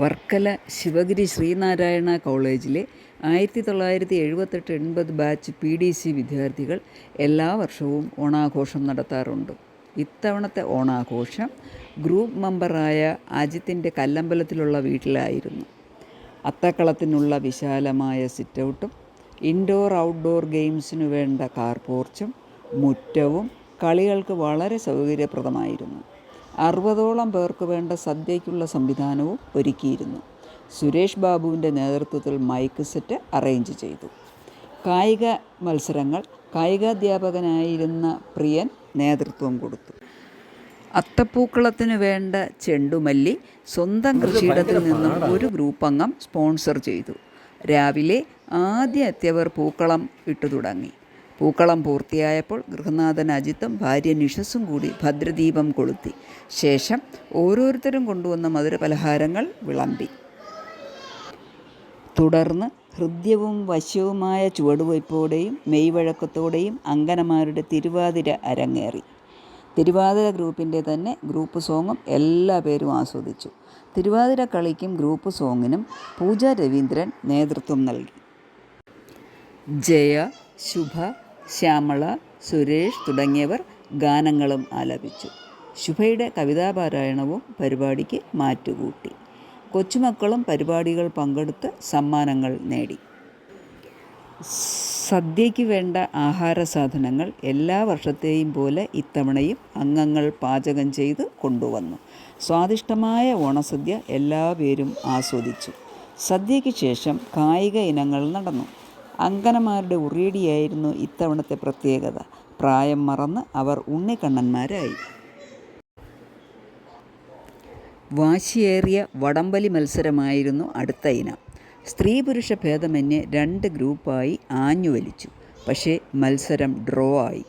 വർക്കല ശിവഗിരി ശ്രീനാരായണ കോളേജിലെ ആയിരത്തി തൊള്ളായിരത്തി എഴുപത്തെട്ട് എൺപത് ബാച്ച് പി ഡി സി വിദ്യാർത്ഥികൾ എല്ലാ വർഷവും ഓണാഘോഷം നടത്താറുണ്ട്. ഇത്തവണത്തെ ഓണാഘോഷം ഗ്രൂപ്പ് മെമ്പറായ അജിത്തിന്റെ കല്ലമ്പലത്തിലുള്ള വീട്ടിലായിരുന്നു. അത്തക്കളത്തിനുള്ള വിശാലമായ സിറ്റൗട്ടും ഇൻഡോർ ഔട്ട്ഡോർ ഗെയിംസിനു വേണ്ട കാർപോർച്ചും മുറ്റവും കളികൾക്ക് വളരെ സൗകര്യപ്രദമായിരുന്നു. അറുപതോളം പേർക്ക് വേണ്ട സദ്യയ്ക്കുള്ള സംവിധാനവും ഒരുക്കിയിരുന്നു. സുരേഷ് ബാബുവിന്റെ നേതൃത്വത്തിൽ മൈക്ക് സെറ്റ് അറേഞ്ച് ചെയ്തു. കായിക മത്സരങ്ങൾ കായികാധ്യാപകനായിരുന്ന പ്രിയൻ നേതൃത്വം കൊടുത്തു. അത്തപ്പൂക്കളത്തിന് വേണ്ട ചെണ്ടുമല്ലി സ്വന്തം കൃഷിയിടത്തിൽ നിന്നും ഒരു ഗ്രൂപ്പ് അംഗം സ്പോൺസർ ചെയ്തു. രാവിലെ ആദ്യം എത്തിയവർ പൂക്കളം ഇട്ടു തുടങ്ങി. പൂക്കളം പൂർത്തിയായപ്പോൾ ഗൃഹനാഥൻ അജിത്തും ഭാര്യ നിഷസും കൂടി ഭദ്രദീപം കൊളുത്തി. ശേഷം ഓരോരുത്തരും കൊണ്ടുവന്ന മധുരപലഹാരങ്ങൾ വിളമ്പി. തുടർന്ന് ഹൃദ്യവും വശ്യവുമായ ചുവടുവയ്പോടെയും മെയ്വഴക്കത്തോടെയും അങ്കനമാരുടെ തിരുവാതിര അരങ്ങേറി. തിരുവാതിര ഗ്രൂപ്പിന്റെ തന്നെ ഗ്രൂപ്പ് സോങ്ങും എല്ലാ പേരും ആസ്വദിച്ചു. തിരുവാതിര കളിക്കും ഗ്രൂപ്പ് സോങ്ങിനും പൂജ രവീന്ദ്രൻ നേതൃത്വം നൽകി. ജയ ശുഭ ശ്യാമള സുരേഷ് തുടങ്ങിയവർ ഗാനങ്ങളും ആലപിച്ചു. ശുഭയുടെ കവിതാപാരായണവും പരിപാടിക്ക് മാറ്റുകൂട്ടി. കൊച്ചുമക്കളും പരിപാടികൾ പങ്കെടുത്ത് സമ്മാനങ്ങൾ നേടി. സദ്യയ്ക്ക് വേണ്ട ആഹാര സാധനങ്ങൾ എല്ലാ വർഷത്തെയും പോലെ ഇത്തവണയും അംഗങ്ങൾ പാചകം ചെയ്ത് കൊണ്ടുവന്നു. സ്വാദിഷ്ടമായ ഓണസദ്യ എല്ലാ പേരും ആസ്വദിച്ചു. സദ്യയ്ക്ക് ശേഷം കായിക ഇനങ്ങൾ നടന്നു. അങ്കനമാരുടെ ഉറിയടിയായിരുന്നു ഇത്തവണത്തെ പ്രത്യേകത. പ്രായം മറന്ന് അവർ ഉണ്ണിക്കണ്ണന്മാരായി വാശിയേറിയ വടംവലി മത്സരമായിരുന്നു അടുത്ത ഇനം. സ്ത്രീ പുരുഷ ഭേദമന്യേ രണ്ട് ഗ്രൂപ്പായി ആഞ്ഞുവലിച്ചു. പക്ഷേ മത്സരം ഡ്രോ ആയി.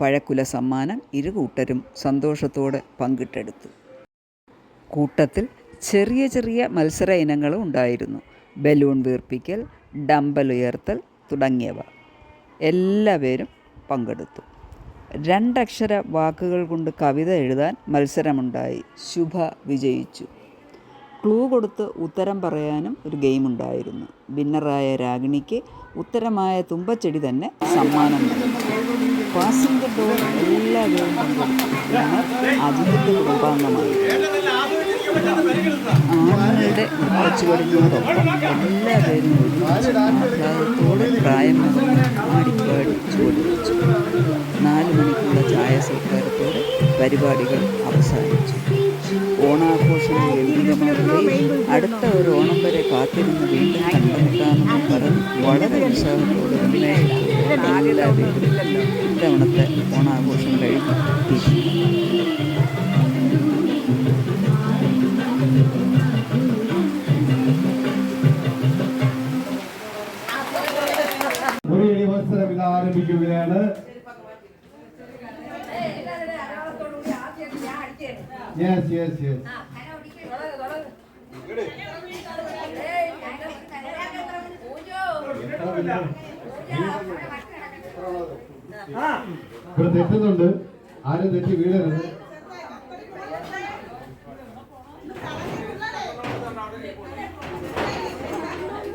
പഴക്കുല സമ്മാനം ഇരു കൂട്ടരും സന്തോഷത്തോടെ പങ്കിട്ടെടുത്തു. കൂട്ടത്തിൽ ചെറിയ ചെറിയ മത്സര ഇനങ്ങളും ഉണ്ടായിരുന്നു. ബലൂൺ വീർപ്പിക്കൽ ഡമ്പൽ ഉയർത്തൽ തുടങ്ങിയവ എല്ലാവരും പങ്കെടുത്തു. രണ്ടക്ഷര വാക്കുകൾ കൊണ്ട് കവിത എഴുതാൻ മത്സരമുണ്ടായി. ശുഭ വിജയിച്ചു. ക്ലൂ കൊടുത്ത് ഉത്തരം പറയാനും ഒരു ഗെയിം ഉണ്ടായിരുന്നു വിന്നറായ രാഗിണിക്ക് ഉത്തരമായ തുമ്പച്ചെടി തന്നെ സമ്മാനം പാസിംഗ് ഡോർ എല്ലാവരും കുടുംബാംഗമായി ആണുങ്ങളുടെ ചുവടുന്നതോടൊപ്പം എല്ലാവരും ആഹ്ലാദത്തോടെ പ്രായം ആടിപ്പാടി ചുവടുവെച്ചു നാല് മണിക്കുള്ള ചായ സൽക്കാരത്തോടെ പരിപാടികൾ അവസാനിച്ചു. ഓണാഘോഷം ഗംഭീരമാവുകയും അടുത്ത ഒരു ഓണം വരെ കാത്തിരുന്ന് വീണ്ടും കണ്ടുമുട്ടാമെന്ന് പറഞ്ഞ് വളരെ ഉത്സാഹത്തോടെ എല്ലാവരും ഇത്തവണത്തെ ഓണാഘോഷം കഴിഞ്ഞു. തിരിഞ്ഞു യെസ് യെസ് യെസ് ഇവിടെ തെറ്റുന്നുണ്ട്. ആരും തെറ്റി വീഴരുത്.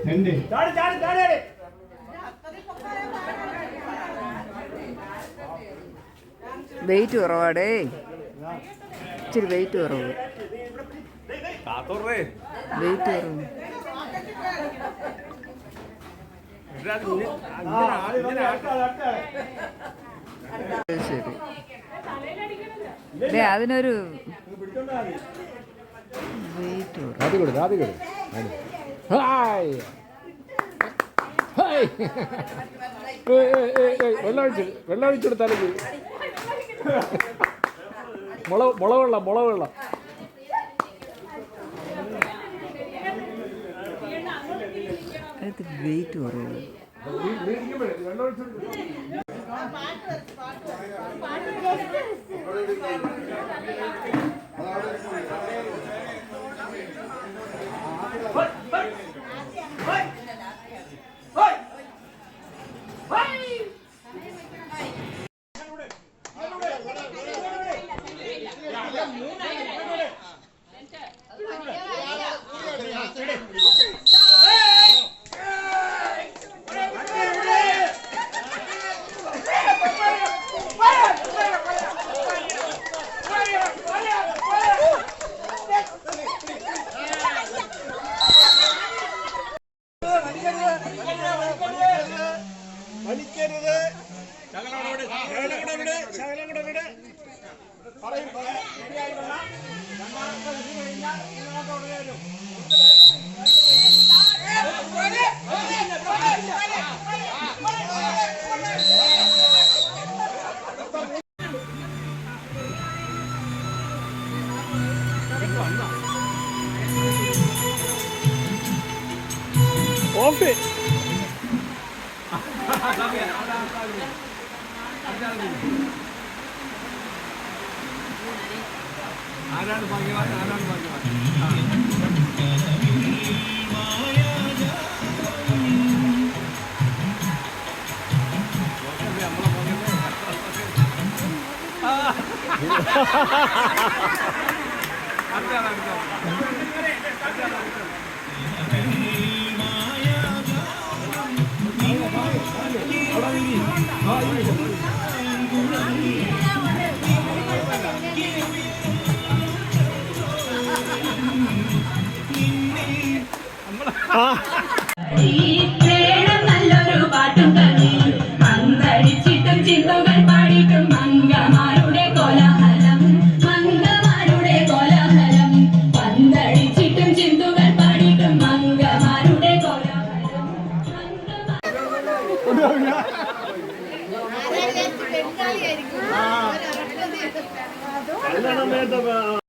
ചെണ്ടി വെയിറ്റ് കുറവാടേ. ഇച്ചിരി വെയിറ്റ് കുറവ്. വെയിറ്റ് കുറവ്. ശരി. അതിനൊരു വെയിറ്റ് കുറവ്. എടുത്താലും ഹായ്. ഹായ്. വെള്ളം ഒഴിച്ചു വെള്ളം മുള മുള വെള്ളം മുള വെള്ളം വെയിറ്റ് കുറയുള്ളൂ വെള്ളം ഓഫ് ആരാണ് ഭാഗ്യവാൻ ആരാണ് ഭാഗ്യവാൻ നല്ലൊരു പാട്ടും തന്നെ പന്തടിച്ചിട്ടും ചിന്തകൾ പാടിയിട്ടും മംഗമാരുടെ കോലാഹലം മംഗമാരുടെ കോലാഹലം പന്തടിച്ചിട്ടും ചിന്ത അല്ല